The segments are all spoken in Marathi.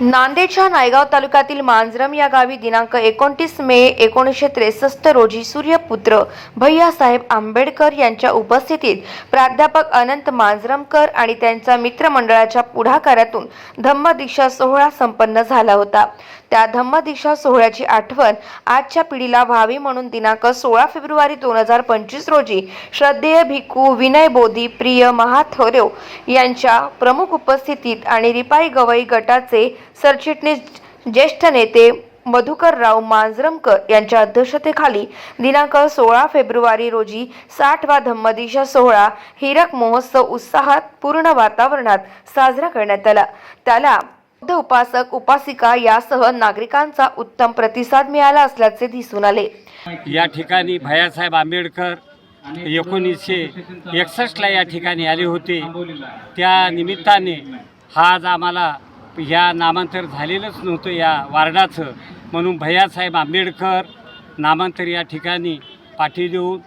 नांदेडच्या नायगाव तालुक्यातील मांजरम या गावी दिनांक एकोणतीस मे एकोणीसशे त्रेसष्ट रोजी सूर्यपुत्र भैयासाहेब आंबेडकर यांच्या उपस्थितीत प्राध्यापक अनंत मांजरमकर आणि त्यांच्या मित्रमंडळाच्या पुढाकारातून धम्मदीक्षा सोहळा संपन्न झाला होता. त्या धम्मदीक्षा सोहळ्याची आठवण आजच्या पिढीला व्हावी म्हणून दिनांक सोळा फेब्रुवारी दोन हजार पंचवीस रोजी श्रद्धेय भिक्खू विनय बोधी प्रिय महाथोरेव यांच्या प्रमुख उपस्थितीत आणि रिपाई गवई गटाचे सरचिटणीस ज्येष्ठ नेते मधुकरराव मांजरमकर यांच्या अध्यक्षतेखाली दिनांक सोळा फेब्रुवारी रोजी साठवा धम्मदिशा सोहळा हिरक महोत्सव उत्साहात पूर्ण वातावरणात साजरा करण्यात आला. त्याला बौद्ध उपासक उपासिका यासह नागरिकांचा उत्तम प्रतिसाद मिळाला असल्याचे दिसून आले. या ठिकाणी भैयासाहेब आंबेडकर एकोणीसशे एकसष्टला या ठिकाणी आले होते. त्या निमित्ताने हा आज आम्हाला ह्या नामांतर झालेलंच नव्हतं या वार्डाचं. म्हणून भैयासाहेब आंबेडकर नामांतर या ठिकाणी पाठी देऊन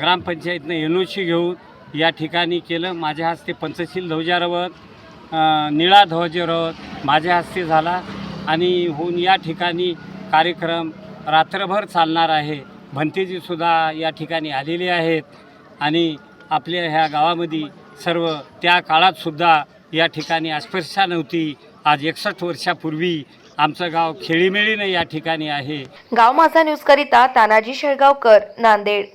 ग्रामपंचायतनं एन ओ सी घेऊन या ठिकाणी केलं. माझ्या हस्ते पंचशील ध्वजारोहण निळा ध्वजारोहण माझ्या हस्ते झाला. आणि होऊन या ठिकाणी कार्यक्रम रात्रभर चालणार आहे. भंतेजीसुद्धा या ठिकाणी आलेले आहेत. आणि आपल्या ह्या गावामध्ये सर्व त्या काळातसुद्धा या ठिकाणी अस्पृश्यता नव्हती. आज एकसष्ट वर्षापूर्वी आमचं गाव खेळीमेळीनं या ठिकाणी आहे. गाव माझा न्यूज करिता तानाजी शेळगावकर नांदेड.